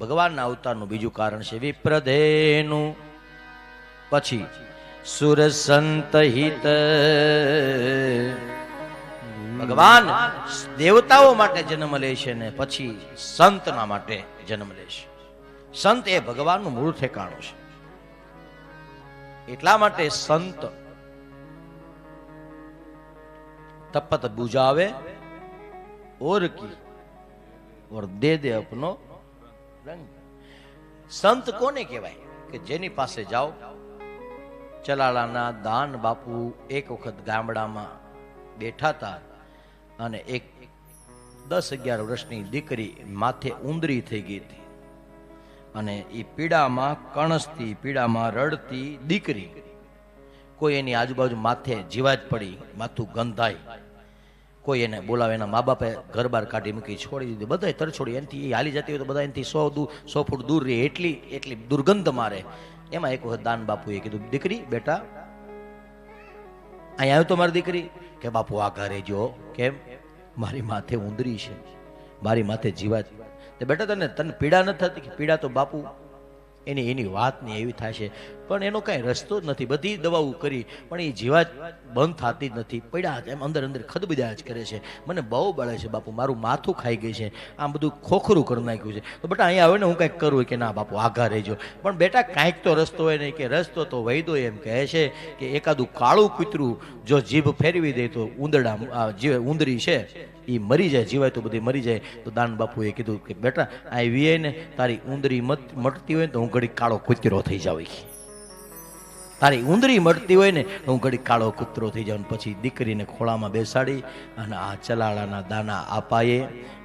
ભગવાનના અવતારનું બીજું કારણ છે વિપ્રધેનું પછી, સુર સંત હિત. ભગવાન દેવતાઓ માટે જન્મ લે છે ને પછી સંતના માટે જન્મ લે છે. સંત એ ભગવાનનું મૂળ ઠેકાણું છે. એટલા માટે સંત તપત બુજાવે, ઓર કી, ઓર દે દે અપનો રંગ સંત કોને કહેવાય? કે જેની પાસે જાઓ. ચલાળાના દાન બાપુ એક વખત ગામડામાં બેઠા હતા અને એક દસ અગિયાર વર્ષની દીકરી માથે ઉંદરી થઈ ગઈ હતી. અને એ પીડામાં કણસતી પીડામાં રડતી દીકરી કોઈ એની આજુબાજુ માથે જીવાજ પડી, માથું ગંધાય. કોઈ એને બોલાવે, એના મા બાપે ઘર બહાર કાઢી મૂકી છોડી દીધી. બધા તરછોડી એનાથી, એ હાલી જતી હોય તો બધા એનાથી સો દૂર સો ફૂટ દૂર રહે, એટલી એટલી દુર્ગંધ મારે. એમાં એક વખત દાન બાપુએ કીધું, દીકરી, બેટા અહીંયા આવ્યો તો મારી દીકરી? કે, બાપુ, આ ઘરે જો, કેમ? મારી માથે ઉંદરી છે. મારી માથે જીવાત. તે બેટા તને તને પીડા નથી થતી? કે પીડા તો બાપુ એની એની વાત નહીં એવી છે પણ એનો કાંઈ રસ્તો જ નથી. બધી દવાઓ કરી, પણ એ જીવાત બંધ થતી જ નથી. પડ્યા એમ અંદર અંદર ખદબદા જ કરે છે. મને બહુ બળે છે, બાપુ. મારું માથું ખાઈ ગઈ છે. આમ બધું ખોખરું કરી નાખ્યું છે. તો બેટા, અહીંયા આવે ને હું કાંઈક કરું કે ના, બાપુ, આઘા રહેજો. પણ બેટા, કાંઈક તો રસ્તો હોય નહીં કે રસ્તો તો વૈદો એમ કહે છે કે એકાદું કાળું કૂતરું જો જીભ ફેરવી દે તો ઉંદરડા જે ઉંદરી છે. એ મરી જાય, જીવાય તો બધી મરી જાય. તો દાન બાપુએ કીધું કે, બેટા, આ વીએ ને તારી ઉંદરી મટતી હોય ને તો હું ઘડી કાળો કૂતરો થઈ જાઉં તારી ઉંદરી મળતી હોય ને હું ઘડી કાળો કૂતરો થઈ જાઉં પછી દીકરીને ખોળામાં બેસાડી અને આ ચલાળાના દાના આપાએ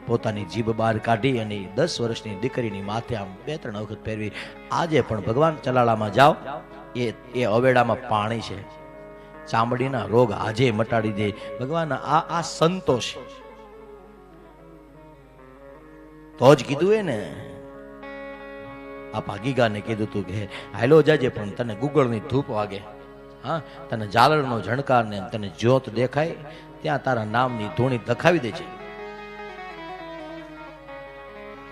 પોતાની જીભ બહાર કાઢી અને દસ વર્ષની દીકરીની માથે આમ બે ત્રણ વખત પહેરવી. આજે પણ ભગવાન ચલાળામાં જાઓ, એ એ અવેડામાં પાણી છે. ચામડીના રોગ આજે મટાડી દે. ભગવાન, આ આ સંતોષ તો જ કીધું એ ને આ ભાગીગાને કીધું તું કે, હાલો જાજે, પણ તને ગુગળની ધૂપ વાગે. હા, તને ઝાલરનો ઝણકાર ને તને જ્યોત દેખાય. ત્યાં તારા નામની ધૂણી દખાવી દે છે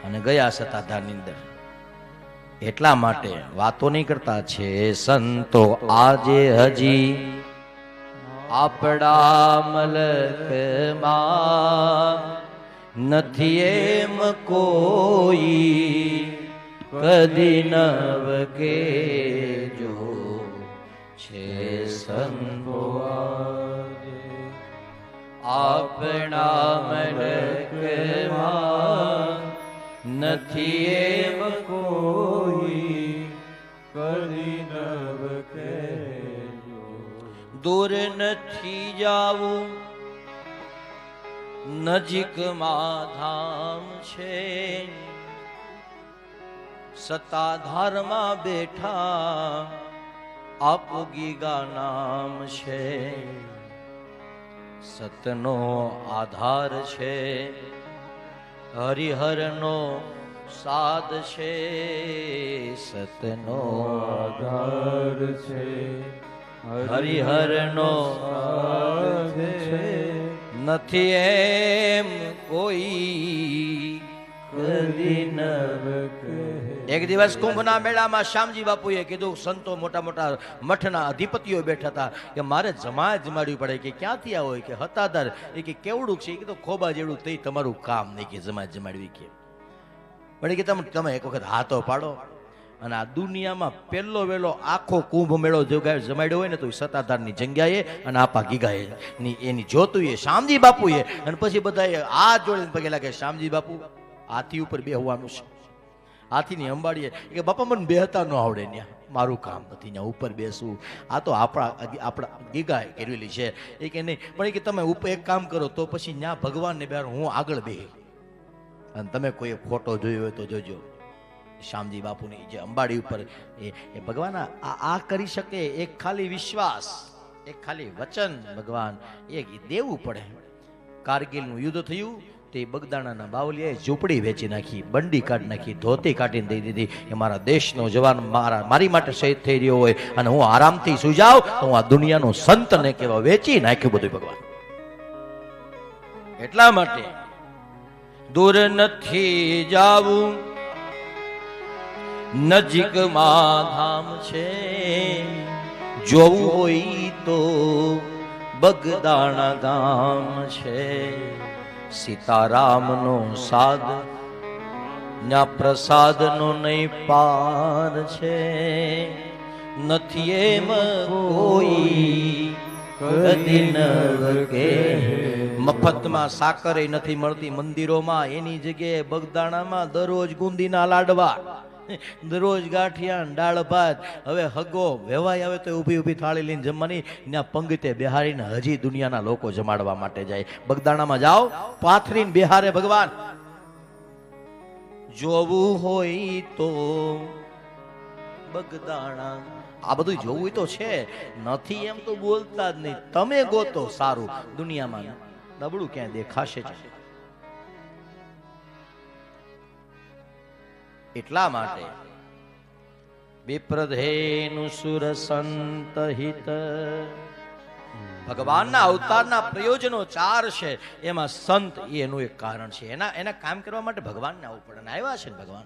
અને ગયા સતાધારની અંદર. એટલા માટે વાતો નહીં કરતા, છે સંતો, આજે હજી આપણા મલકમાં નથી એમ કોઈ. કદી નવ કે જો છે સંતો આપણા મલકમાં નથી એમ કોઈ. કદી નવ કે દૂર નથી જાવું નજીકમાં ધામ છે. સત્તાધારમાં બેઠા આપ ગીગા નામ છે. સતનો આધાર છે. હરિહરનો સાદ છે. સતનો આધાર છે. હરિહરનો સાદ છે. નથી એમ કોઈ એક દિવસ કુંભના મેળામાં શ્યામજી બાપુએ કીધું સંતો મોટા મોટા મઠના અધિપતિઓ બેઠા હતા કે મારે જમા જમાડવી પડે કે ક્યાંથી આવો કે હતાદર એ કે કેવડું છે? એ કીધું ખોબા જેવડું તે તમારું કામ નહીં કે જમા જમાડવી કે. પણ કે તમે તમે એક વખત હાથો પાડો. અને આ દુનિયામાં પહેલો વહેલો આખો કુંભ મેળો જોગાય જમાડ્યો હોય ને તો સત્તાધારની જગ્યાએ અને આપા ગીગાએ. ની એની જોતું એ શામજી બાપુએ. અને પછી બધાએ આ જોડીને પગે લાગે શામજી બાપુ, હાથી ઉપર બેહવાનું છે. હાથીની અંબાડીએ કે બાપા, મને બેહતા ન આવડે ત્યાં મારું કામ નથી ત્યાં ઉપર બેસવું. આ તો આપણા આપણા ગીગાએ કરેલી છે. એ કે નહીં, પણ એ કે તમે ઉપર એક કામ કરો તો પછી ત્યાં ભગવાનને બેર હું આગળ બેહી. અને તમે કોઈ ફોટો જોયો હોય તો જોજો. શ્યામજી બાપુની જે અંબાડી ઉપર એ ભગવાન આ કરી શકે, એક ખાલી વિશ્વાસ, એક ખાલી વચન ભગવાન એ દેવું પડે. કારગિલનું યુદ્ધ થયું, તે બગદાણાના બાવલીએ ઝૂંપડી વેચી નાખી, બંડી કાઢી નાખી, ધોતી કાઢીને દઈ દીધી એ મારા દેશનો જવાન મારા, મારી માટે શહીદ થઈ રહ્યો હોય અને હું આરામથી સુજાવ, તો હું આ દુનિયાનો સંતને કેવા વેચી નાખ્યું બધું ભગવાન. એટલા માટે દૂર નથી જાવું. નજીકમાં ધામ છે. જોવું હોય તો બગદાણા ગામ છે. સીતારામનો સાદ ના પ્રસાદનો નહીં પાર છે. નથી એમ કોઈ મફતમાં સાકરે નથી મળતી મંદિરોમાં, એની જગ્યાએ બગદાણામાં દરરોજ ગુંદીના લાડવા. દરરોજ ગાંઠિયા દાળ ભાત. હવે હગો વેવાય આવે તો ઊભી ઊભી થાળી લઈને જમવાની. ત્યાં પંગતે બિહારીને હજી દુનિયાના લોકો જમાડવા માટે જાય. બગદાણામાં જાઓ, પાથરીને બિહારે ભગવાન. જોવું હોય તો બગદાણા. આ બધું જોવું તો છે. નથી એમ તો બોલતા જ નહીં. તમે ગોતો સારું. દુનિયામાં નબળું ક્યાંય દેખાશે જ એટલા માટે વિપ્રધેનુ સુર સંત હિત. ભગવાનના અવતારના પ્રયોજનો ચાર છે. એમાં સંત એનું એક કારણ છે. એના એના કામ કરવા માટે ભગવાનને આવવું પડે. આવ્યા છે ભગવાન.